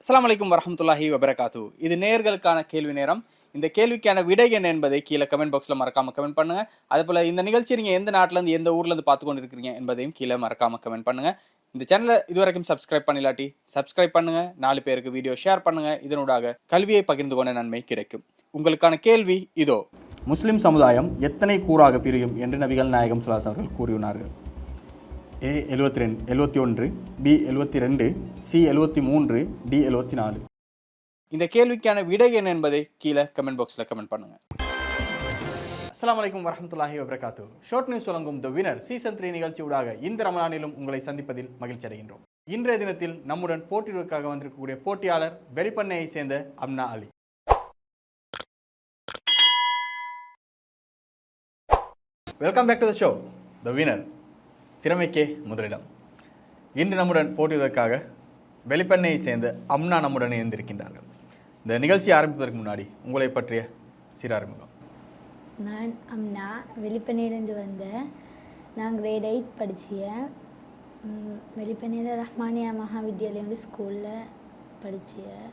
அஸ்லாம் வலைக்கம் வரமத்துல்லாஹி வபரகாத்து. இது நேயர்களுக்கான கேள்வி நேரம். இந்த கேள்விக்கான விடை என்ன என்பதை கீழே கமெண்ட் பாக்ஸில் மறக்காம கமெண்ட் பண்ணுங்க. அதே இந்த நிகழ்ச்சி நீங்கள் எந்த நாட்டிலேருந்து எந்த ஊர்லேருந்து பார்த்து கொண்டு இருக்கிறீங்க என்பதையும் கீழே மறக்காம கமெண்ட் பண்ணுங்க. இந்த சேனலை இதுவரைக்கும் சப்ஸ்கிரைப் பண்ணலாட்டி சப்ஸ்கிரைப் பண்ணுங்க. நாலு பேருக்கு வீடியோ ஷேர் பண்ணுங்க. இதனூடாக கல்வியை பகிர்ந்து கொண்ட நன்மை கிடைக்கும். உங்களுக்கான கேள்வி இதோ. முஸ்லிம் சமுதாயம் எத்தனை கூறாக பிரியும் என்று நபிகள் நாயகம் சுல்லாஸ் அவர்கள் கூறியுள்ளார்கள். ஏ எழுபத்தி ரெண்டு எழுபத்தி ஒன்று பி எழுபத்தி ரெண்டு சி எழுபத்தி மூன்று டி எழுபத்தி நாலு இந்த கேள்விக்கான விடை என்ன என்பதை கீழே கமெண்ட் பாக்ஸில் கமெண்ட் பண்ணுங்க. அஸ்ஸலாமு அலைக்கும் வரஹ்மத்துல்லாஹி வபரகாத்து ஷார்ட் நியூஸ் வழங்கும் த வினர் சீசன் த்ரீ நிகழ்ச்சியூடாக இந்த ரமலானிலும் உங்களை சந்திப்பதில் மகிழ்ச்சி அடைகின்றோம். இன்றைய தினத்தில் நம்முடன் போட்டியிடுவதற்காக வந்திருக்கக்கூடிய போட்டியாளர் பெரிப்பண்ணையை சேர்ந்த Amna Ali. Welcome back to the show the winner திறமைக்கே முதலிடம். இன்று நம்முடன் போட்டியதற்காக வெளிப்பண்ணையை சேர்ந்த அம்னா நம்முடன் இணைந்திருக்கின்றார்கள். இந்த நிகழ்ச்சி ஆரம்பிப்பதற்கு முன்னாடி உங்களை பற்றிய சிறு நான் அம்னா வெளிப்பண்ணையிலேருந்து வந்தேன் நான் கிரேட் எயிட் படித்தேன் வெளிப்பண்ணையில் ரஹ்மானியா மகாவித்யாலயம் ஸ்கூலில் படித்தேன்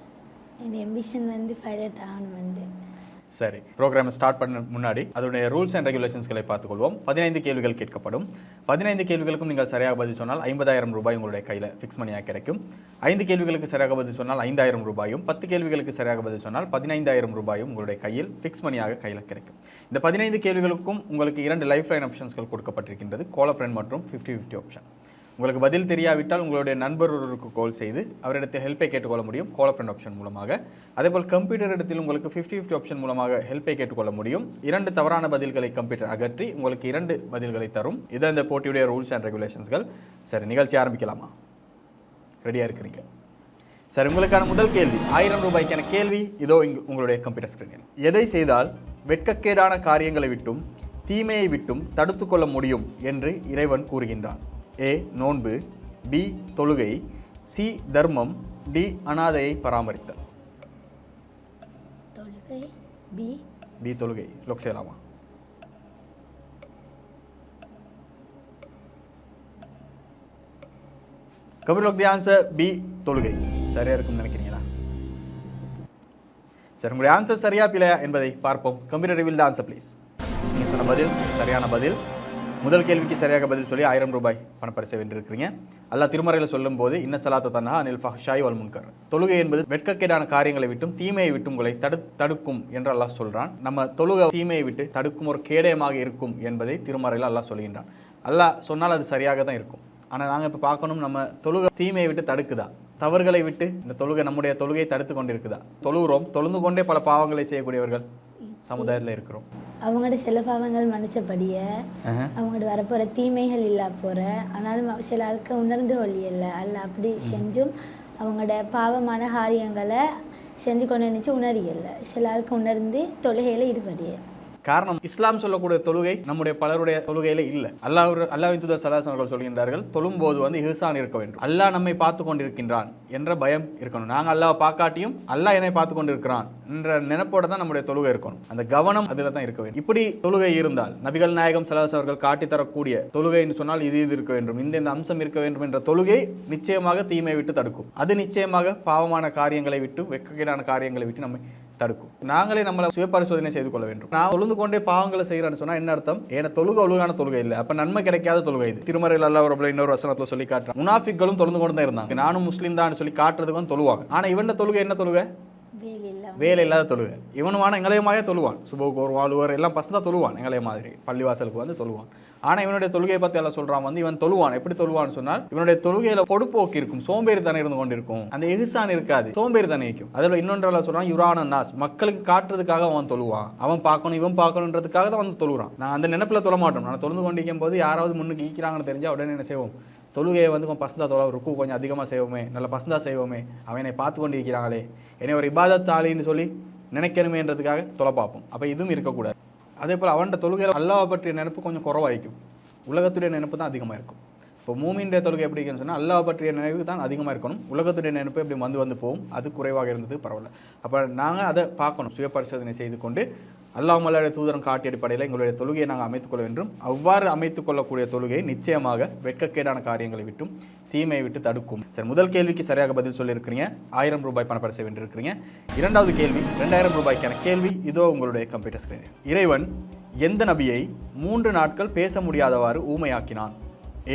என் எம்பிஷன் வந்து பைலட் ஆகணும் வந்து சரி ப்ரோக்ராம் ஸ்டார்ட் பண்ண முன்னாடி அதனுடைய ரூல்ஸ் அண்ட் ரெகுலேஷன்ஸ்களை பார்த்துக்கொள்வோம். பதினைந்து கேள்விகள் கேட்கப்படும். பதினைந்து கேள்விகளுக்கும் நீங்கள் சரியாக பதில் சொன்னால் ஐம்பதாயிரம் ரூபாய் உங்களுடைய கையில் ஃபிக்ஸ் மணியாக கிடைக்கும். ஐந்து கேள்விகளுக்கு சரியாக பதில் சொன்னால் ஐந்தாயிரம் ரூபாயும் பத்து கேள்விகளுக்கு சரியாக பதில் சொன்னால் பதினைந்தாயிரம் ரூபாயும் உங்களுடைய கையில் ஃபிக்ஸ் மணியாக கையில் கிடைக்கும். இந்த பதினைந்து கேள்விகளுக்கும் உங்களுக்கு இரண்டு லைஃப் லைன் ஆப்ஷன்ஸ்கள் கொடுக்கப்பட்டிருக்கின்றது. கோல ஃப்ரெண்ட் மற்றும் ஃபிஃப்டி ஃபிஃப்டி ஆப்ஷன் உங்களுக்கு பதில் தெரியாவிட்டால் உங்களுடைய நண்பர் ஒருவருக்கு கால் செய்து அவரிடத்தில் ஹெல்ப்பை கேட்டுக்கொள்ள முடியும். கால் ஃப்ரெண்ட் ஆப்ஷன் மூலமாக. அதேபோல் கம்ப்யூட்டர் இடத்தில் உங்களுக்கு ஃபிஃப்டி ஃபிஃப்டி ஆப்ஷன் மூலமாக ஹெல்ப்பை கேட்டுக்கொள்ள முடியும். இரண்டு தவறான பதில்களை கம்ப்யூட்டர் அகற்றி உங்களுக்கு இரண்டு பதில்களை தரும். இதான் இந்த போட்டியுடைய ரூல்ஸ் அண்ட் ரெகுலேஷன்ஸ்கள் சரி நிகழ்ச்சி ஆரம்பிக்கலாமா? ரெடியாக இருக்கிறீங்க? சார் உங்களுக்கான முதல் கேள்வி. ஆயிரம் ரூபாய்க்கான கேள்வி. இதோ இங்கு உங்களுடைய கம்ப்யூட்டர் ஸ்க்ரீனில் எதை செய்தால் வெட்கக்கேடான காரியங்களை விட்டும் தீமையை விட்டும் தடுத்து கொள்ள முடியும் என்று இறைவன் கூறுகின்றான். ஏ நோன்பு பி தொழுகை சி தர்மம் டி அனாதையை பராமரித்தல். தொழுகை பி? பி தொழுகை லொக் செய்யலாமா கபில் லொக் தி ஆன்சர் பி தொழுகை. சரியா இருக்கும்னு நினைக்கிறீங்களா? சரி உங்களுடைய ஆன்சர் சரியா பிழையா என்பதை பார்ப்போம். Computer reveal the answer please நீங்கள் சொன்ன பதில் சரியான பதில். முதல் கேள்விக்கு சரியாக பதில் சொல்லி ஆயிரம் ரூபாய் பணப்பரிசை வென்றிருக்கிறீங்க. அல்லா திருமறையில் சொல்லும்போது இன்ன சலாத்த தன்னா அனில் ஃபஹ்ஷாய் வல் முன்கர். தொழுகை என்பது வெட்கக்கேடான காரியங்களை விட்டும் தீமையை விட்டும் உங்களை தடு தடுக்கும் என்று அல்லாஹ் சொல்கிறான் நம்ம தொழுகை தீமையை விட்டு தடுக்கும் ஒரு கேடயமாக இருக்கும் என்பதை திருமறையில் அல்லாஹ் சொல்கின்றான். அல்லாஹ் சொன்னால் அது சரியாக தான் இருக்கும். ஆனால் நாங்கள் இப்போ பார்க்கணும் நம்ம தொழுகை தீமையை விட்டு தடுக்குதா? தவறுகளை விட்டு இந்த தொழுகை நம்முடைய தொழுகையை தடுத்து கொண்டிருக்குதா? தொழுகிறோம் தொழுந்து கொண்டே பல பாவங்களை செய்யக்கூடியவர்கள் சமுதாயத்தில் இருக்கிறோம். அவங்களோட சில பாவங்கள் மன்னிச்சபடியே அவங்களோட வரப்போகிற தீமைகள் இல்லா போகிற ஆனாலும் சில ஆளுக்கு உணர்ந்து கொள்ளியல்ல அல்ல அப்படி செஞ்சும் அவங்களோட பாவமான காரியங்களை செஞ்சு கொண்டு நினச்சி உணரியல்ல. சில ஆளுக்கு உணர்ந்து தொழுகையில் ஈடுபடியே காரணம் இஸ்லாம் சொல்லக்கூடிய தொழுகை நம்முடைய பலருடைய தொழுகையில இல்லை. அல்லாஹ் அல்லாஹ் தூதர் சலாஸ் அவர்கள் சொல்கின்றார்கள் தொழும்போது வந்து இஹ்சான் இருக்க வேண்டும். அல்லாஹ் நம்மை பார்த்து கொண்டிருக்கின்றான் என்ற பயம் இருக்கணும். நாங்கள் அல்லாஹ் பார்க்காட்டியும் அல்லாஹ் என்னை பார்த்து கொண்டிருக்கிறான் என்ற நினைப்போட தான் நம்முடைய தொழுகை இருக்கணும். அந்த கவனம் அதில் தான் இருக்க வேண்டும். இப்படி தொழுகை இருந்தால் நபிகள் நாயகம் சலாஸ் அவர்கள் காட்டி தரக்கூடிய தொழுகைன்னு சொன்னால் இது இது இருக்க வேண்டும். இந்த இந்த அம்சம் இருக்க வேண்டும் என்ற தொழுகை நிச்சயமாக தீமை விட்டு தடுக்கும். அது நிச்சயமாக பாவமான காரியங்களை விட்டு வெக்கக்கேடான காரியங்களை விட்டு நம்மை தடுக்கும். நாங்களே நம்மளை சுய பரிசோதனை செய்து கொள்ள வேண்டும். நான் தொழுந்து கொண்டே பாவங்களை செய்கிறேன்னு சொன்னா என்ன அர்த்தம்? ஏன்னா தொழுகை ஒழுங்கான தொழுகை இல்லை. அப்ப நன்மை கிடைக்காத தொழுகை இது. திருமறையில் அல்லாஹ் ஒரு இன்னொரு வசனத்துல சொல்லி காட்டுறான். முனாஃபிக்களும் தொழுந்து கொண்டு தான் இருந்தாங்க. நானும் முஸ்லீம் தான் சொல்லி காட்டுறதுக்கு தொழுவாங்க. ஆனா இவன் தொழுகை என்ன தொழுகை? வேலை இல்லாத தொழுகை. இவனுமான எங்களையமாயே தொழுவான். சுபோ ஒரு வாழுவர் எல்லாம் பசங்க தான் தொழுவான் எங்களைய மாதிரி. பள்ளிவாசலுக்கு வந்து தொழுவான். ஆனால் இவனுடைய தொழுகையை பற்றி எல்லாம் சொல்கிறான் வந்து இவன் தொழுவான். எப்படி தொழுவான்னு சொன்னால் இவனுடைய தொழுகையில் பொடுப்போக்கு இருக்கும். சோம்பேறித்தனம் இருந்து கொண்டிருக்கும். அந்த எகுசான் இருக்காது. சோம்பேறி இருக்கும். அதில் இன்னொன்றால சொல்கிறான் யுரான நாஸ். மக்களுக்கு காட்டுறதுக்காக அவன் தொழுவான். அவன் பார்க்கணும் இவன் பார்க்கணுன்றதுக்காக தான் வந்து தொழுகிறான் நான் அந்த நினைப்பில் தொழ மாட்டோம். நான் தொழுந்து கொண்டிருக்கும் போது யாராவது முன்னுக்கு ஈக்கிறாங்கன்னு தெரிஞ்சா உடனே என்ன செய்வோம்? தொழுகையை வந்து கொஞ்சம் பசந்தா தொலை ருக்கு கொஞ்சம் அதிகமாக செய்வோமே நல்ல பசந்தா செய்வோமே அவனை பார்த்து கொண்டு இருக்கிறாங்களே என்னை ஒரு இபாதத் ஆளின்னு சொல்லி நினைக்கணுமேன்றதுக்காக தொலை பார்ப்போம். அப்போ இதுவும் இருக்கக்கூடாது. அதே போல் அவன்கிட்ட தொழுகையில் அல்லாவை பற்றிய நினைப்பு கொஞ்சம் குறவாயிக்கும். உலகத்துடைய நினைப்பு தான் அதிகமாக இருக்கும். இப்போ மூமின்ற தொழுகை எப்படி இருக்குன்னு சொன்னால் அல்லாஹ் பற்றிய நினைவு தான் அதிகமாக இருக்கணும். உலகத்துடைய நினைப்பு எப்படி வந்து வந்து போகும் அது குறைவாக இருந்தது பரவாயில்ல. அப்போ நாங்கள் அதை பார்க்கணும். சுய பரிசோதனை செய்து கொண்டு அல்லாஹ் தூதரம் காட்டிய அடிப்படையில் எங்களுடைய தொழுகையை நாங்கள் அமைத்துக்கொள்ள வேண்டும். அவ்வாறு அமைத்துக் கொள்ளக்கூடிய தொழுகை நிச்சயமாக வெட்கக்கேடான காரியங்களை விட்டும் தீமையை விட்டு தடுக்கும். சரி முதல் கேள்விக்கு சரியாக பதில் சொல்லியிருக்கிறீங்க. ஆயிரம் ரூபாய் பணப்பரிசை வென்றிருக்கிறீங்க. இரண்டாவது கேள்வி ரெண்டாயிரம் ரூபாய்க்கான கேள்வி இதோ உங்களுடைய கம்ப்யூட்டர் ஸ்கிரீனில் இறைவன் எந்த நபியை மூன்று நாட்கள் பேச முடியாதவாறு ஊமையாக்கினான்?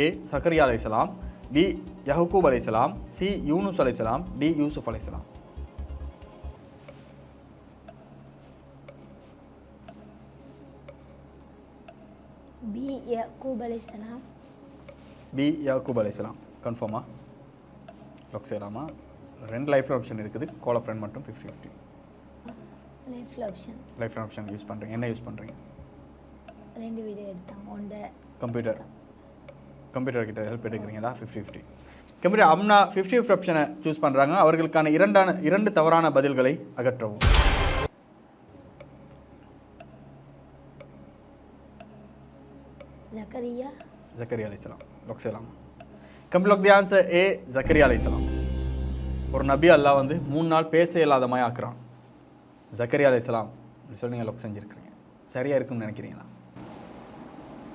ஏ சக்கரியா அலைசலாம் பி யஹூப் அலைசலாம் சி யூனுஸ் அலைசலாம் டி யூசுப் அலைசலாம் பி யக்கூப் அலைசலாம் பி யாக்கூப் அலைசலாம் கன்ஃபார்மா லாக் செய்யலாமா ரெண்டு லைஃப் ஆப்ஷன் இருக்குது. கால் ஃப்ரெண்ட் மட்டும் ஃபிஃப்டி ஃபிஃப்டி லைஃப்ல ஆப்ஷன் லைஃப் ஆப்ஷன் யூஸ் பண்ணுறீங்க என்ன யூஸ் பண்ணுறீங்க ரெண்டு வீடியோ எடுத்தாங்க. ஒன்றை கம்ப்யூட்டர் கம்ப்யூட்டர் கிட்ட ஹெல்ப் எடுக்கிறீங்களா? Fifty fifty computer Amna fifty fifty ஆப்ஷனை சூஸ் பண்ணுறாங்க அவர்களுக்கான இரண்டான இரண்டு தவறான பதில்களை அகற்றவும். ஜக்கரியா ஜக்கரியா அலைசலாம் லாக் செய்யலாம் complete the answer A Zakariya அலைசலாம் ஒரு நபி அல்லாஹ் வந்து மூணு நாள் பேச இயலாத மாதிரி ஆக்குறான் ஜக்கரியா அலைசலாம் சொல்லி நீங்கள் லாக் செஞ்சுருக்கிறீங்க. சரியாக இருக்கும்னு நினைக்கிறீங்களா?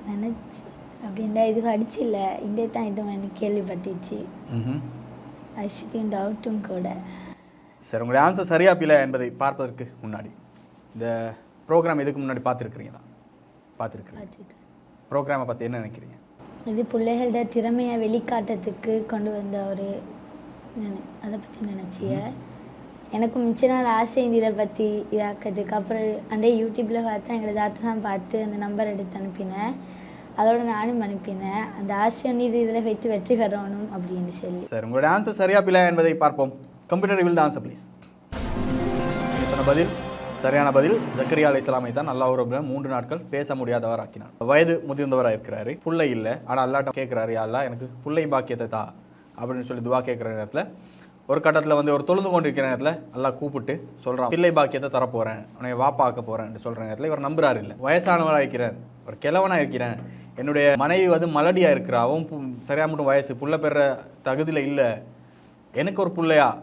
நினச்சி. அப்படின்டா இது படிச்சில்ல. இண்டே தான் இது எனக்கு கேள்விப்பட்டுச்சு. ம் அசிட்டும் டவுட்டும் கூட. சரி உங்களுடைய ஆன்சர் சரியா பிள்ளை என்பதை பார்ப்பதற்கு முன்னாடி. இந்த ப்ரோக்ராம் இதுக்கு முன்னாடி பார்த்துருக்கிறீங்களா? பார்த்துருக்கிறீங்க பார்த்துட்டு ப்ரோக்ராமை பற்றி என்ன நினைக்கிறீங்க? இது பிள்ளைகளோட திறமையை வெளிக்காட்டுறதுக்கு கொண்டு வந்த ஒரு அதை பற்றி நினச்சிய. எனக்கு மிச்ச நாள் ஆசை இந்த இதை பற்றி இதாக்கிறதுக்கு. அப்புறம் அண்டே யூடியூப்பில் பார்த்தா எங்களை தாத்தா தான் பார்த்து அந்த நம்பர் எடுத்து அனுப்பினேன் அதோட நானும் அனுப்பினேன். அந்த ஆசை இது இதில் வைத்து வெற்றி பெறணும் அப்படின்னு சொல்லி. சரி உங்களுடைய ஆன்சர் சரியா பிள்ளை என்பதை பார்ப்போம். Computer reveal the answer please சொன்ன பதில் சரியான பதில். ஜக்கரியா அலை இஸ்லாமை தான் நல்லா ரபுல்லா மூன்று நாட்கள் பேச முடியாதவர் ஆக்கினார் வயது முதிர்ந்தவராக இருக்கிறாரு பிள்ளை இல்லை. ஆனால் அல்லாட்ட கேட்குறாரு யா எனக்கு பிள்ளை பாக்கியத்தை தா அப்படின்னு சொல்லி துவா கேட்குற நேரத்தில் ஒரு கட்டத்தில் வந்து ஒரு தொழுந்து கொண்டு இருக்கிற நேரத்தில் நல்லா கூப்பிட்டு சொல்கிறான் பிள்ளை பாக்கியத்தை தரப்போகிறேன் உன்னை வாப்பாக்க போகிறேன் சொல்கிற நேரத்தில் இவர் நம்புறாரு இல்லை. வயசானவராக இருக்கிறேன் ஒரு கிழவனாக இருக்கிறேன். என்னுடைய மனைவி வந்து மலடியாக இருக்கிறா. அவன் பு- மட்டும் வயசு. புள்ள பெற தகுதியில் இல்லை. எனக்கு ஒரு பிள்ளையா?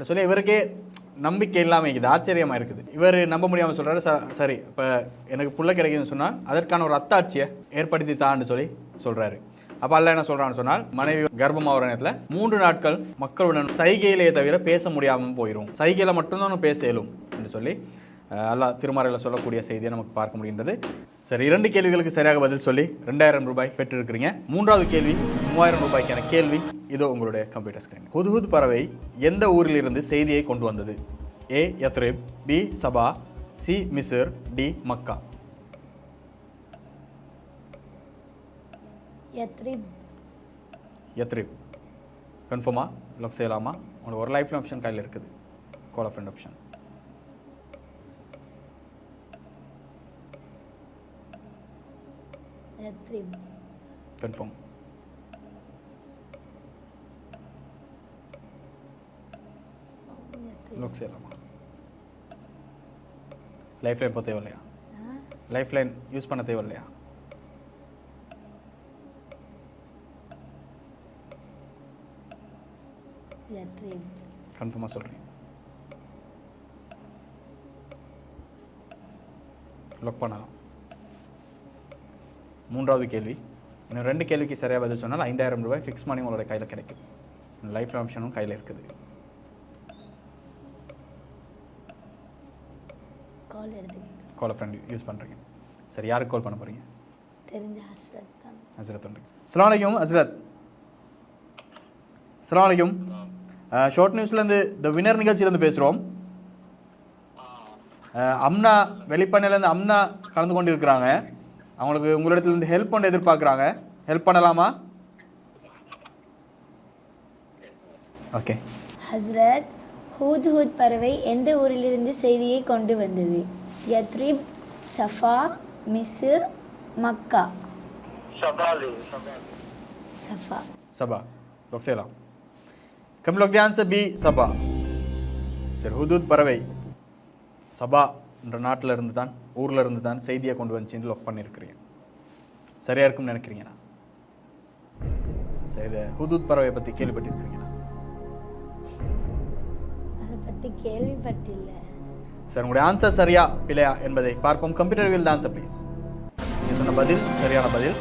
சொல்லி இவருக்கே நம்பிக்கை இல்லாமல் இருக்குது ஆச்சரியமாக இருக்குது. இவர் நம்ப முடியாமல் சொல்கிறாரு ச சரி இப்போ எனக்கு புள்ள கிடைக்குதுன்னு சொன்னால் அதற்கான ஒரு அத்தாட்சியை ஏற்படுத்தி தான்னு சொல்லி சொல்கிறாரு அப்போ அல்ல என்ன சொல்கிறான்னு சொன்னால் மனைவி கர்ப்பமாகிற நேரத்தில் மூன்று நாட்கள் மக்களுடன் சைகையிலேயே தவிர பேச முடியாமல் போயிடும் சைகையில் மட்டும்தான் பேச இயலும் என்று சொல்லி அஹ், அல்லாஹ் திருமறையில் சொல்லக்கூடிய செய்தியை நமக்கு பார்க்க முடிகின்றது. சரி இரண்டு கேள்விகளுக்கு சரியாக பதில் சொல்லி ரெண்டாயிரம் ரூபாய் பெற்றிருக்கிறீங்க. மூன்றாவது கேள்வி மூவாயிரம் ரூபாய்க்கான கேள்வி இதோ உங்களுடைய கம்ப்யூட்டர் ஸ்கிரீன் ஹுதுஹுத் பறவை எந்த ஊரிலிருந்து செய்தியை கொண்டு வந்தது? A Yathrib B Saba C Misr D Makkah Yathrib Yathrib கன்ஃபார்மா லாக் செய்யலாமா? உங்களுக்கு ஒரு லைஃப் ஆப்ஷன் கையில் இருக்குது. Call friend option confirm Yathrib lock செய்யலாமா லைஃப் லைன் இப்போ தேவையில்லையா? லைஃப் லைன் யூஸ் பண்ண தேவையில்லையா? கன்ஃபார்மாக சொல்கிறீங்க லாக் பண்ணலாம். மூன்றாவது கேள்வி. இன்னும் ரெண்டு கேள்விக்கு சரியாக பதில் சொன்னால் ஐந்தாயிரம் ரூபாய் ஃபிக்ஸ் பண்ணி உங்களோட கையில் கிடைக்கும். லைஃப் ஆப்ஷனும் கையில் இருக்குது. கால் எடுத்துக்கிட்டு கால் ஃப்ரெண்ட் யூஸ் பண்ணுறீங்க சரி யாருக்கு கால் பண்ண போகிறீங்க தெரிஞ்ச ஹஸ்ரத் தான். ஹசரத் உண்டு. அஸ்லாம் வலைக்கும் ஹசரத். அஸ்லாம் வலைக்கும் ஷார்ட் நியூஸ்லேருந்து த வினர் நிகழ்ச்சியிலேருந்து பேசுகிறோம் அம்னா வெளிப்பண்ணையிலேருந்து அம்னா கலந்து கொண்டு இருக்கிறாங்க அவங்களுக்கு உங்களிடத்துலேருந்து ஹெல்ப் பண்ண எதிர்பார்க்குறாங்க. ஹெல்ப் பண்ணலாமா? ஓகே ஹஸ்ரத் ஹூத் ஹூத் பறவை எந்த ஊரிலிருந்து செய்தியை கொண்டு வந்தது? Yathrib Safa Misr Makkah. Safa. Saba. Lock செய்யலாம் கம் லோக் ஆன்சர் பி சபா. சரி ஹுதூத் பறவை. சபா. என்ற நாட்டில் இருந்து தான் ஊரில் இருந்து தான் செய்தியை கொண்டு வந்துச்சுன்னு லொக் பண்ணியிருக்கிறீங்க சரியா இருக்கும்னு நினைக்கிறீங்களா? சரி இது ஹுதூத் பறவை பற்றி கேள்விப்பட்டிருக்கிறீங்களா? அதை பற்றி கேள்விப்பட்டில்ல. சார் உங்களுடைய ஆன்சர் சரியா இல்லையா என்பதை பார்ப்போம். கம்ப்யூட்டர் வில் ஆன்சர் ப்ளீஸ் நீங்கள் சொன்ன பதில் சரியான பதில்.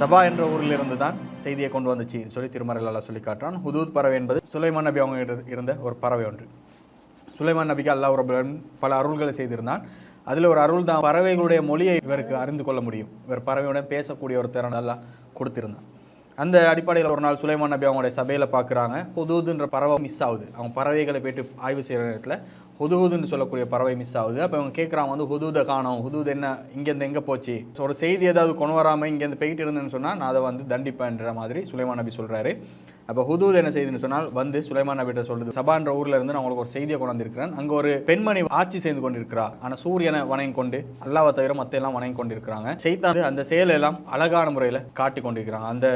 சபா என்ற ஊரில் இருந்து தான் செய்தியை கொண்டு வந்துச்சு சொல்லி திருமறையில் சொல்லி காட்டுறான். ஹுதூத் பறவை என்பது சுலைமான் நபி அவங்க இருந்த ஒரு பறவை ஒன்று. சுலைமான் நபிக்கு அல்லாஹ் ரபுலன் பல அருள்களை செய்திருந்தான். அதில் ஒரு அருள் தான் பறவைகளுடைய மொழியை இவருக்கு அறிந்து கொள்ள முடியும். இவர் பறவையுடன் பேசக்கூடிய ஒரு திறன் எல்லாம் கொடுத்திருந்தான். அந்த அடிப்படையில் ஒரு நாள் சுலைமான் நபி அவங்களுடைய சபையில் பார்க்குறாங்க ஹுதூதுன்ற பறவை மிஸ் ஆகுது. அவங்க பறவைகளை போயிட்டு ஆய்வு செய்கிற நேரத்தில் ஹுதுஹுதுன்னு சொல்லக்கூடிய பறவை மிஸ் ஆகுது. அப்போ அவங்க கேட்குறாங்க வந்து ஹுதுதை காணோம். ஹுதூத் என்ன இங்கேருந்து எங்கே போச்சு? ஒரு செய்தி ஏதாவது கொண்டு வராமல் இங்கேருந்து போயிட்டு இருந்தேன்னு சொன்னால் நான் அதை வந்து தண்டிப்பேன்ற மாதிரி சுலைமான் நபி சொல்கிறாரு அப்போ ஹுதூத் என்ன செய்யுதுன்னு சொன்னால் வந்து சுலைமான் நபிட்ட சொல்லுது சபான்ற ஊர்ல இருந்து நான் உங்களுக்கு ஒரு செய்தியை கொண்டு அங்கே ஒரு பெண்மணி ஆட்சி செய்து கொண்டிருக்கிறா. ஆனால் சூரியனை வணங்கி கொண்டு அல்லாவை தவிர மற்ற எல்லாம் வணங்கி கொண்டிருக்கிறாங்க. சைத்தான் அந்த செயலை எல்லாம் அழகான முறையில் காட்டி கொண்டிருக்கிறாங்க அந்த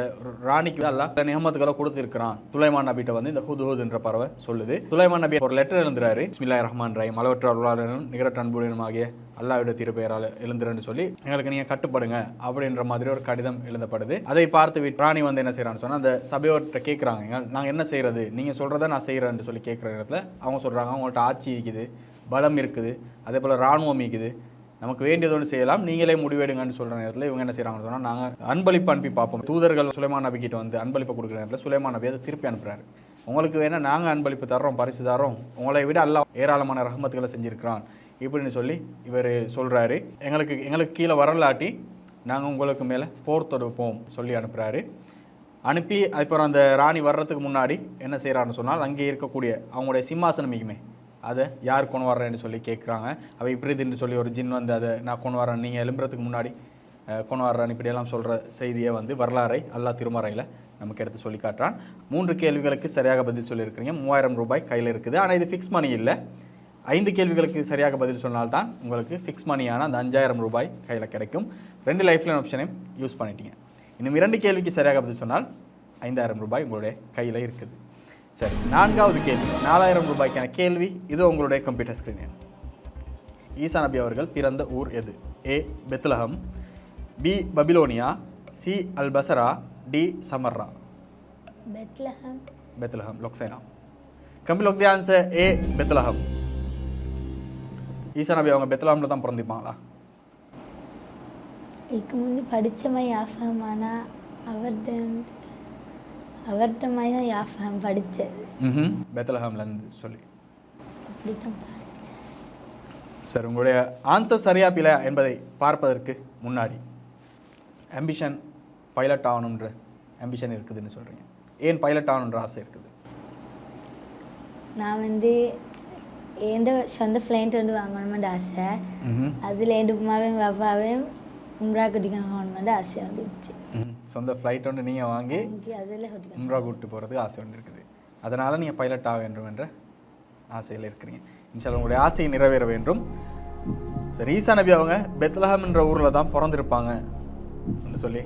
ராணிக்கு அல்லாஹ் நியமத்துக்களை கொடுத்திருக்கிறான். சுலைமான் நபிட்ட வந்து இந்த ஹுதுஹுதுன்ற பறவை சொல்லுது. சுலைமான் நபி ஒரு லெட்டர் எழுந்துறாரு பிஸ்மில்லாஹிர் ரஹ்மான் ரஹீம். அளவற்ற அருளாளனும் நிகரற்ற அன்புடனும் ஆகிய அல்லாஹ்விட திருப்பெயரால் எழுந்துருன்னு சொல்லி எங்களுக்கு நீங்க கட்டுப்படுங்க அப்படின்ற மாதிரி ஒரு கடிதம் எழுதப்படுது. அதை பார்த்து விட்டு ராணி வந்து என்ன செய்யறான்னு சொன்னா அந்த சபையோர்கிட்ட கேட்குறாங்க நாங்கள் என்ன செய்யறது நீங்க சொல்கிறத நான் செய்யறேன்னு சொல்லி கேட்குற இடத்துல அவங்க சொல்றாங்க. அவங்கள்ட்ட ஆட்சி இருக்குது பலம் இருக்குது அதே போல ராணுவம் இருக்குது. நமக்கு வேண்டியது ஒன்று செய்யலாம் நீங்களே முடிவெடுங்கன்னு சொல்கிற நேரத்தில் இவங்க என்ன செய்கிறாங்கன்னு சொன்னால் நாங்கள் அன்பளிப்பு அனுப்பி பார்ப்போம். தூதர்கள் சுலைமான் நபிக்கிட்ட வந்து அன்பளிப்பு கொடுக்குற நேரத்தில் சுலைமான் நபி அதை திருப்பி அனுப்புகிறார் உங்களுக்கு வேணால் நாங்கள் அன்பளிப்பு தர்றோம் பரிசு தரோம் உங்களை விட அல்லாஹ் ஏராளமான ரஹமத்துகளை செஞ்சுருக்கிறான். இப்படின்னு சொல்லி இவர் சொல்கிறாரு எங்களுக்கு எங்களுக்கு கீழே வரலாட்டி நாங்கள் உங்களுக்கு மேலே போர் தொடுப்போம் சொல்லி அனுப்புகிறாரு அனுப்பி அப்புறம் அந்த ராணி வர்றதுக்கு முன்னாடி என்ன செய்கிறான்னு சொன்னால் அங்கே இருக்கக்கூடிய அவங்களுடைய சிம்மாசனமிக்குமே அதை யார் கொண்டு வர்றேன்னு சொல்லி கேட்குறாங்க. அவள் இப்படிதுன்னு சொல்லி ஒரு ஜின் வந்து அதை நான் கொண்டு வரேன் நீங்கள் எழும்புறதுக்கு முன்னாடி கொண்டு வர்றேன் இப்படியெல்லாம் சொல்கிற செய்தியை வந்து வரலாறை அல்லா திருமறையில் நமக்கு எடுத்து சொல்லி காட்டுறான். மூன்று கேள்விகளுக்கு சரியாக பதில் சொல்லியிருக்கிறீங்க. மூவாயிரம் ரூபாய் கையில் இருக்குது. ஆனால் இது ஃபிக்ஸ் மணி இல்லை. ஐந்து கேள்விகளுக்கு சரியாக பதில் சொன்னால்தான் உங்களுக்கு ஃபிக்ஸ் மணியான அந்த அஞ்சாயிரம் ரூபாய் கையில் கிடைக்கும். ரெண்டு லைஃப் லைன் ஆப்ஷனையும் யூஸ் பண்ணிட்டீங்க. இன்னும் இரண்டு கேள்விக்கு சரியாக பதில் சொன்னால் ஐந்தாயிரம் ரூபாய் உங்களுடைய கையில் இருக்குது. சரி நான்காவது கேள்வி. நாலாயிரம் ரூபாய்க்கான கேள்வி இது உங்களுடைய கம்ப்யூட்டர் ஸ்க்ரீன் ஈசா நபி அவர்கள் பிறந்த ஊர் எது? A Bethlehem B Babylonia C al Basra D Samarra. Bethlehem. Bethlehem லொக்சைனா. கம்பி லொக் தி ஆன்சர் ஏ பெத்லஹம். ஈசா நபி அவங்க பெத்லஹம்ல தான் பிறந்திருப்பாங்களா? இதுக்கு முந்தி படித்தமை யாஃபகம் ஆனால் அவர்கிட்ட அவர்கிட்ட மாதிரி தான் யாஃபகம் படித்தது ம் பெத்லஹம்லேருந்து சொல்லி. அப்படி தான் படித்தேன் சார் உங்களுடைய ஆன்சர் சரியா பிழையா என்பதை பார்ப்பதற்கு முன்னாடி ஆம்பிஷன் பைலட் ஆகணுன்ற ஆம்பிஷன் இருக்குதுன்னு சொல்கிறீங்க ஏன் பைலட் ஆகணுன்ற ஆசை இருக்குது? நான் வந்து சொந்த ஃப்ளைண்ட் வந்து வாங்கணுமெண்டு ஆசை. ம்ஹும். அதில் என் உமாவையும் பாப்பாவையும் உம்ரா கட்டிக்கணும் வாங்கணுமெண்டு ஆசை வந்துச்சு. சொந்த ஃப்ளைட் ஒன்று நீங்கள் வாங்கி உம்ரா கூப்பிட்டு போகிறதுக்கு ஆசை ஒன்று இருக்குது. அதனால் நீங்கள் பைலட் ஆக வேண்டும் என்ற ஆசையில் இருக்கிறீங்க. இன்ஷால்லா உங்களுடைய ஆசையை நிறைவேற வேண்டும். சரி ஈசா நபி அவங்க பெத்லஹம் என்ற ஊரில் தான் பிறந்திருப்பாங்க என்று சொல்லி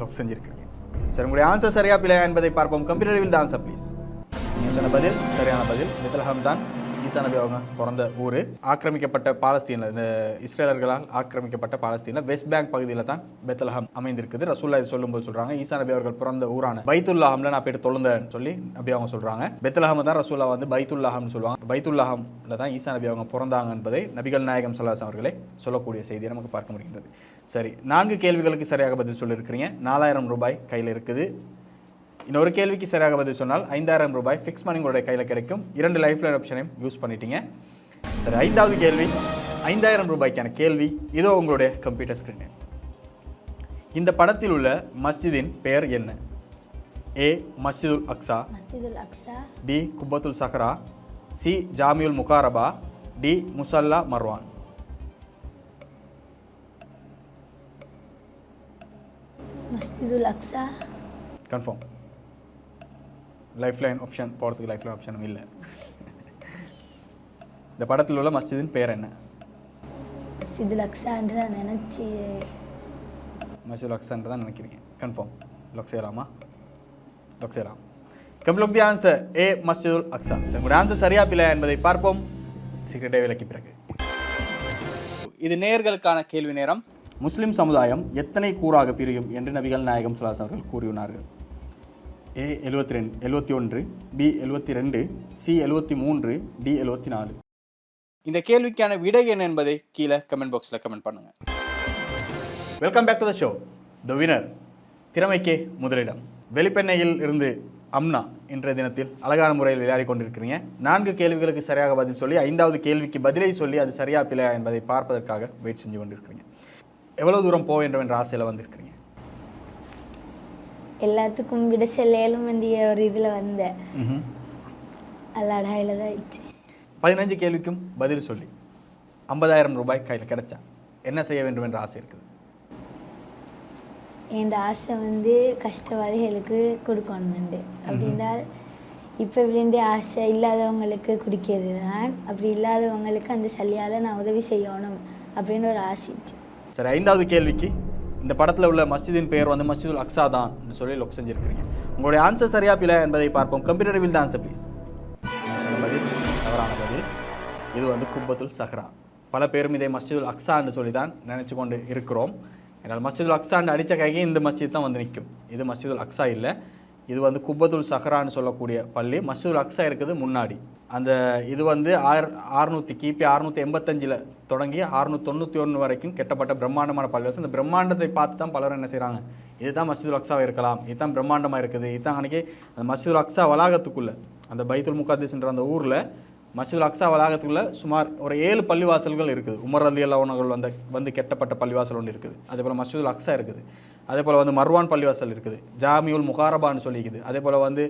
லொக் செஞ்சிருக்கிறீங்க. சரி உங்களுடைய ஆன்சர் சரியா பிழையா என்பதை பார்ப்போம். Computer reveal the answer please நீங்கள் சொன்ன பதில் சரியான பதில். பெத்லஹம் தான். ஈசா நபி அவங்க பிறந்த ஊர். ஆக்கிரமிக்கப்பட்ட பாலஸ்தீனில் இந்த இஸ்ரேலர்களால் ஆக்கிரமிக்கப்பட்ட பாலஸ்தீனில் வெஸ்ட் பேங்க் பகுதியில் தான் பெத்லஹம் அமைந்திருக்குது. ரசூல்லா இது சொல்லும்போது சொல்கிறாங்க ஈசா நபி அவர்கள் பிறந்த ஊரான பைத்துல்லாஹம்ல நான் போயிட்டு தொழுந்தேன்னு சொல்லி நபி அவங்க சொல்கிறாங்க பெத்லஹம் தான் ரசூல்லா வந்து பைத்துல்லாஹம்னு சொல்லுவாங்க. பைத்துல்லாஹம்ல தான் ஈசா நபி அவங்க பிறந்தாங்க என்பதை நபிகள் நாயகம் சல்லாஸ் அவர்களே சொல்லக்கூடிய செய்தியை நமக்கு பார்க்க முடிகின்றது. சரி நான்கு கேள்விகளுக்கு சரியாக பதில் சொல்லியிருக்கிறீங்க. நாலாயிரம் ரூபாய் கையில் இருக்குது. இன்னொரு கேள்விக்கு சரியாக பதில் சொன்னால் ஐந்தாயிரம் ரூபாய் ஃபிக்ஸ் மணி உங்களுடைய கையில் கிடைக்கும். இரண்டு லைஃப் லைன் ஆப்ஷனையும் யூஸ் பண்ணிட்டீங்க. சரி ஐந்தாவது கேள்வி. ஐந்தாயிரம் ரூபாய்க்கான கேள்வி. இதோ உங்களுடைய கம்ப்யூட்டர் ஸ்க்ரீன் இந்த படத்தில் உள்ள மஸ்ஜிதின் பெயர் என்ன? A Masjidul Aqsa. பி குப்பத்துல் சஹரா. சி ஜாமியுல் முகாரபா. டி முசல்லா Marwan. Masjidul Aqsa. Confirm life line option போகிறதுக்கு லைஃப் லைன் ஆப்ஷனும் இல்லை. இந்த படத்தில் உள்ள மஸ்ஜிதின் பெயர் என்ன? மஸ்ஜிதுல் அக்ஸான்னு தான் நினச்சி. மசூல் அக்ஸான் தான் நினைக்கிறீங்க. கன்ஃபார்ம் லொக் செய்யலாமா லொக் செய்யலாம் come lock the answer A Masjidul Aqsa. உங்களுடைய ஆன்சர் சரியா பிள்ளை என்பதை பார்ப்போம். சீக்கிரட்டே விலக்கி பிறகு. இது நேயர்களுக்கான கேள்வி நேரம். முஸ்லிம் சமுதாயம் எத்தனை கூறாக பிரியும் என்று நபிகள் நாயகம் சுல்லாஸ் அவர்கள் கூறியுள்ளார்கள். ஏ எழுபத்தி ரெண்டு எழுபத்தி ஒன்று பி எழுபத்தி ரெண்டு சி எழுபத்தி மூன்று டி எழுபத்தி நாலு. இந்த கேள்விக்கான விடை என்ன என்பதை கீழே கமெண்ட் பாக்ஸில் கமெண்ட் பண்ணுங்க. Welcome back to the show the winner திறமைக்கே முதலிடம். வெளிப்பெண்ணையில் இருந்து அம்னா இன்றைய தினத்தில் அழகான முறையில் விளையாடி கொண்டிருக்கிறீங்க. நான்கு கேள்விகளுக்கு சரியாக பதில் சொல்லி ஐந்தாவது கேள்விக்கு பதிலை சொல்லி அது சரியா பிழையா என்பதை பார்ப்பதற்காக வெயிட் செஞ்சு கொண்டிருக்கிறீங்க. எவ்வளவு தூரம் போக வேண்டும் என்ற ஆசையில் வந்திருக்கிறீங்க? எல்லாத்துக்கும் விட செல்லும் வேண்டிய ஒரு இதில் வந்தேன் அல்லாடாயில் தான் ஆயிடுச்சு. பதினஞ்சு கேள்விக்கும் பதில் சொல்லி ஐம்பதாயிரம் ரூபாய் கையில் கிடைச்சா என்ன செய்ய வேண்டும் என்ற ஆசை இருக்குது? என் ஆசை வந்து கஷ்டவாதிகளுக்கு கொடுக்கணுண்டு அப்படின்னால் இப்போ விழுந்தே ஆசை இல்லாதவங்களுக்கு குடிக்கிறது தான் அப்படி இல்லாதவங்களுக்கு அந்த சல்லியால் நான் உதவி செய்யணும் அப்படின்னு ஒரு ஆசை. சரி ஐந்தாவது கேள்விக்கு இந்த படத்தில் உள்ள மஸ்ஜிதின் பெயர் வந்து மஸ்ஜிதுல் அக்ஸா தான் என்று சொல்லி லொக் செஞ்சிருக்கிறீங்க. உங்களுடைய ஆன்சர் சரியா பிள்ளை என்பதை பார்ப்போம். கம்ப்யூட்டர் வில் தான் ஆன்சர் ப்ளீஸ் சொன்ன பதில் தவறான பதில். இது வந்து குப்பத்துல் சஹ்ரா. பல பேரும் இதை மஸ்ஜிதுல் அக்ஸான்னு சொல்லி தான் நினச்சி கொண்டு இருக்கிறோம். என்னால் மஸ்ஜிதுல் அக்ஸான்னு அடித்த கைக்கு இந்த மஸ்ஜித் தான் வந்து நிற்கும். இது மஸ்ஜிதுல் அக்ஸா இல்லை. இது வந்து குப்பத்துல் சஹரான்னு சொல்லக்கூடிய பள்ளி. மசூல் அக்ஸா இருக்குது முன்னாடி. அந்த இது வந்து ஆர் ஆறுநூற்றி கிபி அறுநூற்றி எண்பத்தஞ்சில் தொடங்கி அறுநூற்றி தொண்ணூற்றி ஒன்று வரைக்கும் கெட்டப்பட்ட பிரம்மாண்டமான பள்ளிவாசல் இந்த பிரம்மாண்டத்தை பார்த்து தான் பலரும் என்ன செய்கிறாங்க இதுதான் மசூல் அக்ஸாவாக இருக்கலாம். இதுதான் பிரம்மாண்டமாக இருக்குது. இதுதான் அன்றைக்கி அந்த மசூல் அக்ஸா வளாகத்துக்குள்ளே அந்த பைத்துல் முகாதிஸ்ன்ற அந்த ஊரில் மசூல் அக்ஸா வளாகத்துக்குள்ள சுமார் ஒரு ஏழு பள்ளிவாசல்கள் இருக்குது. உமர் அலி அல்லாவனர்கள் வந்து வந்து கெட்டப்பட்ட பள்ளிவாசல் ஒன்று இருக்குது. அதே போல் மசூல் அக்ஸா இருக்குது. அதே போல் வந்து மர்வான் பள்ளிவாசல் இருக்குது. ஜாமியுல் முகாரபான்னு சொல்லிக்குது. அதே போல் வந்து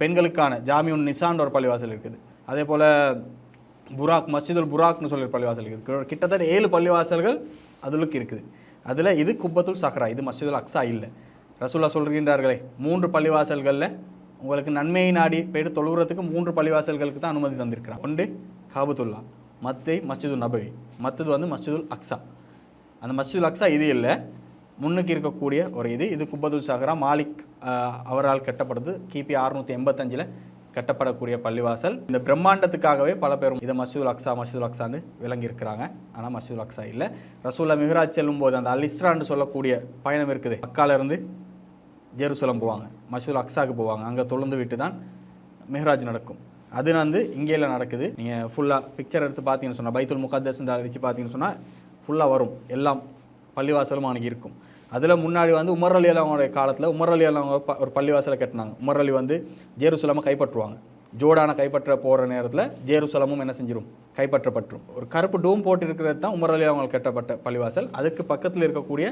பெண்களுக்கான ஜாமியுல் நிசான் ஒரு பள்ளிவாசல் இருக்குது. அதே போல் புராக் மஸ்ஜிதுல் புராக்னு சொல்லி ஒரு பள்ளிவாசல் இருக்குது. கிட்டத்தட்ட ஏழு பள்ளிவாசல்கள் அதுலுக்கு இருக்குது. அதில் இது குப்பத்துல் சஹ்ரா. இது மஸ்ஜிதுல் அக்ஸா இல்லை. ரசூல்லா சொல்கின்றார்களே மூன்று பள்ளிவாசல்களில் உங்களுக்கு நன்மையை நாடி போயிட்டு தொழுகிறதுக்கு மூன்று பள்ளிவாசல்களுக்கு தான் அனுமதி தந்திருக்கிறான். ஒன்று காபத்துல்லா மத்தை மஸ்ஜிதுல் நபவி. மற்றது வந்து மஸ்ஜிதுல் அக்ஸா. அந்த மஸ்ஜிதுல் அக்ஸா இது இல்லை. முன்னுக்கு இருக்கக்கூடிய ஒரு இது. இது குப்பதுல் சஹரா. மாலிக் அவரால் கட்டப்படுது. கிபி அறுநூற்றி எண்பத்தஞ்சில் கட்டப்படக்கூடிய பள்ளிவாசல். இந்த பிரம்மாண்டத்துக்காகவே பல பேரும் இதை மசூல் அக்ஸா மசூல் அக்ஸான்னு விளங்கியிருக்கிறாங்க. ஆனால் மசூல் அக்ஸா இல்லை. ரசூல்லா மிஹராஜ் செல்லும் போது அந்த அல் இஸ்ரான்னு சொல்லக்கூடிய பயணம் இருக்குது. மக்காலிருந்து ஜெருசலம் போவாங்க. மசூல் அக்ஸாக்கு போவாங்க. அங்கே தொழுந்து விட்டு தான் மெஹராஜ் நடக்கும். அது வந்து இங்கேயில் நடக்குது. நீங்கள் ஃபுல்லாக பிக்சர் எடுத்து பார்த்தீங்கன்னு சொன்னால் பைத்துல் முகத்தஸ் வச்சு பார்த்தீங்கன்னு சொன்னால் ஃபுல்லாக வரும். எல்லாம் பள்ளிவாசலும் அன்றைக்கி இருக்கும். அதில் முன்னாடி வந்து உமர் அலி அவங்களுடைய காலத்தில் உமர் அலி அல்லாங்க ஒரு பள்ளிவாசலை கட்டினாங்க. உமர் அலி வந்து ஜேருசலமாக கைப்பற்றுவாங்க. ஜோடான கைப்பற்ற போகிற நேரத்தில் ஜேருசலமும் என்ன செஞ்சிடும் கைப்பற்றப்பட்டுரும். ஒரு கருப்பு டூம் போட்டு இருக்கிறது தான் உமர் அலி அவங்க கட்டப்பட்ட பள்ளிவாசல். அதுக்கு பக்கத்தில் இருக்கக்கூடிய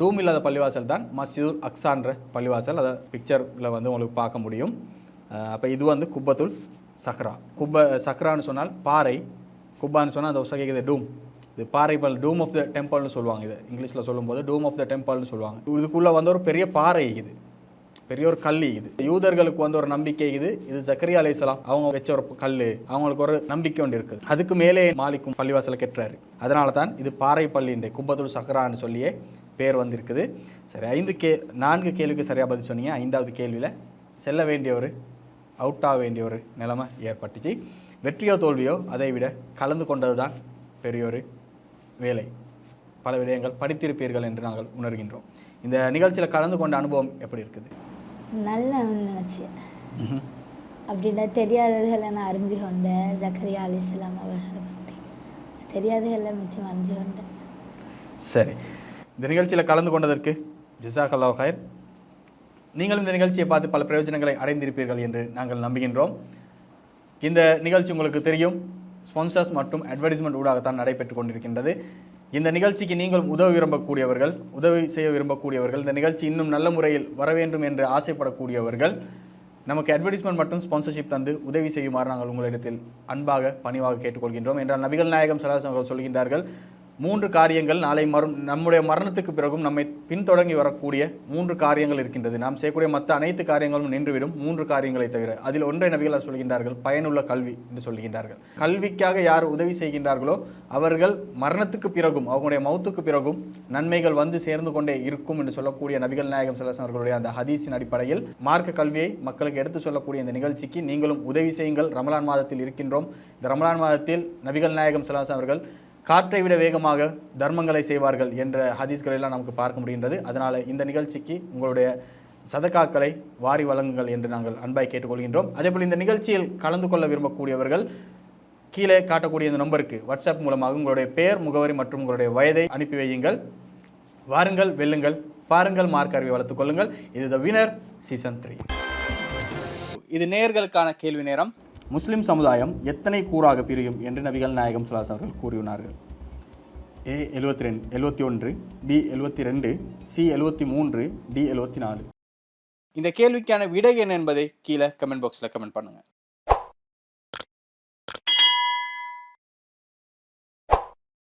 டூம் இல்லாத பள்ளிவாசல் தான் மசூர் அக்ஸான்ற பள்ளிவாசல். அதை பிக்சரில் வந்து உங்களுக்கு பார்க்க முடியும். அப்போ இது வந்து குப்பத்துல் சக்ரா குப்ப சக்ரான்னு சொன்னால் பாறை. குப்பான்னு சொன்னால் அந்த உசகைக்கு டூம். இது பாறை பல் டூம் ஆஃப் த டெம்பிள்னு சொல்லுவாங்க இது. இங்கிலீஷில் சொல்லும்போது டூம் ஆஃப் த டெம்பிள்னு சொல்லுவாங்க. இதுக்குள்ளே வந்து ஒரு பெரிய பாறை இது பெரிய ஒரு கல் இது யூதர்களுக்கு வந்து ஒரு நம்பிக்கை இது இது ஜக்கரியா அலைசலாம் அவங்க வச்ச ஒரு கல் அவங்களுக்கு ஒரு நம்பிக்கை ஒன்று இருக்குது. அதுக்கு மேலே மாலிக்கும் பள்ளிவாசலை கெட்டுறாரு. அதனால தான் இது பாறை பள்ளின்ற குப்பத்துல் சக்ரான்னு சொல்லியே பேர் வந்திருக்குது. சரி ஐந்து கே நான்கு கேள்விக்கு சரியாக பதில் சொன்னீங்க. ஐந்தாவது கேள்வியில் செல்ல வேண்டிய ஒரு அவுட் ஆக வேண்டிய ஒரு நிலைமை ஏற்பட்டுச்சு. வெற்றியோ தோல்வியோ அதை விட கலந்து கொண்டது தான் பெரிய ஒரு வேலை. பல விடயங்கள் படித்திருப்பீர்கள் என்று நாங்கள் உணர்கின்றோம். இந்த நிகழ்ச்சியில் கலந்து கொண்ட அனுபவம் எப்படி இருக்குது? நல்லா நினச்சேன் அப்படின்னா தெரியாததுகளை நான் அறிஞ்சு கொண்டேன். ஜக்கரியா அலிஸ்லாம் அவர்களை பற்றி தெரியாததுகளை மிச்சம் அறிஞ்சு கொண்டேன். சரி. இந்த நிகழ்ச்சியில் கலந்து கொண்டதற்கு ஜிசாக் அல்லாஹ் நீங்கள் இந்த நிகழ்ச்சியை பார்த்து பல பிரயோஜனங்களை அடைந்திருப்பீர்கள் என்று நாங்கள் நம்புகின்றோம். இந்த நிகழ்ச்சி உங்களுக்கு தெரியும். ஸ்பான்சர்ஸ் மற்றும் அட்வர்டைஸ்மெண்ட் ஊடாகத்தான் நடைபெற்று கொண்டிருக்கின்றது. இந்த நிகழ்ச்சிக்கு நீங்கள் உதவி விரும்பக்கூடியவர்கள் உதவி செய்ய விரும்பக்கூடியவர்கள் இந்த நிகழ்ச்சி இன்னும் நல்ல முறையில் வர வேண்டும் என்று ஆசைப்படக்கூடியவர்கள் நமக்கு அட்வர்டைஸ்மெண்ட் மற்றும் ஸ்பான்சர்ஷிப் தந்து உதவி செய்யுமாறு நாங்கள் உங்களிடத்தில் அன்பாக பணிவாக கேட்டுக்கொள்கின்றோம் என்றால் நபிகள் நாயகம் சலாசம் அவர்கள் சொல்கின்றார்கள். மூன்று காரியங்கள் நாளை மறு நம்முடைய மரணத்துக்கு பிறகும் நம்மை பின்தொடங்கி வரக்கூடிய மூன்று காரியங்கள் இருக்கின்றது. நாம் செய்யக்கூடிய மற்ற அனைத்து காரியங்களும் நின்றுவிடும். மூன்று காரியங்களை தவிர அதில் ஒன்றை நபிகள் சொல்கின்றார்கள் பயனுள்ள கல்வி என்று சொல்கின்றார்கள். கல்விக்காக யார் உதவி செய்கின்றார்களோ அவர்கள் மரணத்துக்கு பிறகும் அவங்களுடைய மௌத்துக்கு பிறகும் நன்மைகள் வந்து சேர்ந்து கொண்டே இருக்கும் என்று சொல்லக்கூடிய நபிகள் நாயகம் செல்லசன் அவர்களுடைய அந்த ஹதீஸின் அடிப்படையில் மார்க்க கல்வியை மக்களுக்கு எடுத்து சொல்லக்கூடிய இந்த நிகழ்ச்சிக்கு நீங்களும் உதவி செய்யுங்கள். ரமலான் மாதத்தில் இருக்கின்றோம். இந்த ரமலான் மாதத்தில் நபிகள் நாயகம் சல்லாசம் அவர்கள் காற்றை விட வேகமாக தர்மங்களை செய்வார்கள் என்ற ஹதீஸ்களெல்லாம் நமக்கு பார்க்க முடிகின்றது. அதனால் இந்த நிகழ்ச்சிக்கு உங்களுடைய சதக்காக்களை வாரி வழங்குங்கள் என்று நாங்கள் அன்பாய் கேட்டுக்கொள்கின்றோம். அதேபோல் இந்த நிகழ்ச்சியில் கலந்து கொள்ள விரும்பக்கூடியவர்கள் கீழே காட்டக்கூடிய இந்த நம்பருக்கு வாட்ஸ்அப் மூலமாக உங்களுடைய பெயர் முகவரி மற்றும் உங்களுடைய வயதை அனுப்பி வையுங்கள். வாருங்கள் வெல்லுங்கள் பாருங்கள் மார்க் அறிவை வளர்த்துக் கொள்ளுங்கள். இது த வினர் சீசன் த்ரீ இது நேர்களுக்கான கேள்வி நேரம். முஸ்லிம் சமுதாயம் எத்தனை கூறாக பிரியும் என்று நபிகள் நாயகம் சுலாஸ் அவர்கள் கூறியுள்ளார்கள் ஏ எழுபத்தி ரெண்டு எழுபத்தி ஒன்று பி எழுபத்தி ரெண்டு சி எழுபத்தி மூன்று டி எழுபத்தி நாலு. இந்த கேள்விக்கான விடை என்ன என்பதை கீழே கமெண்ட் பாக்ஸில் கமெண்ட் பண்ணுங்கள்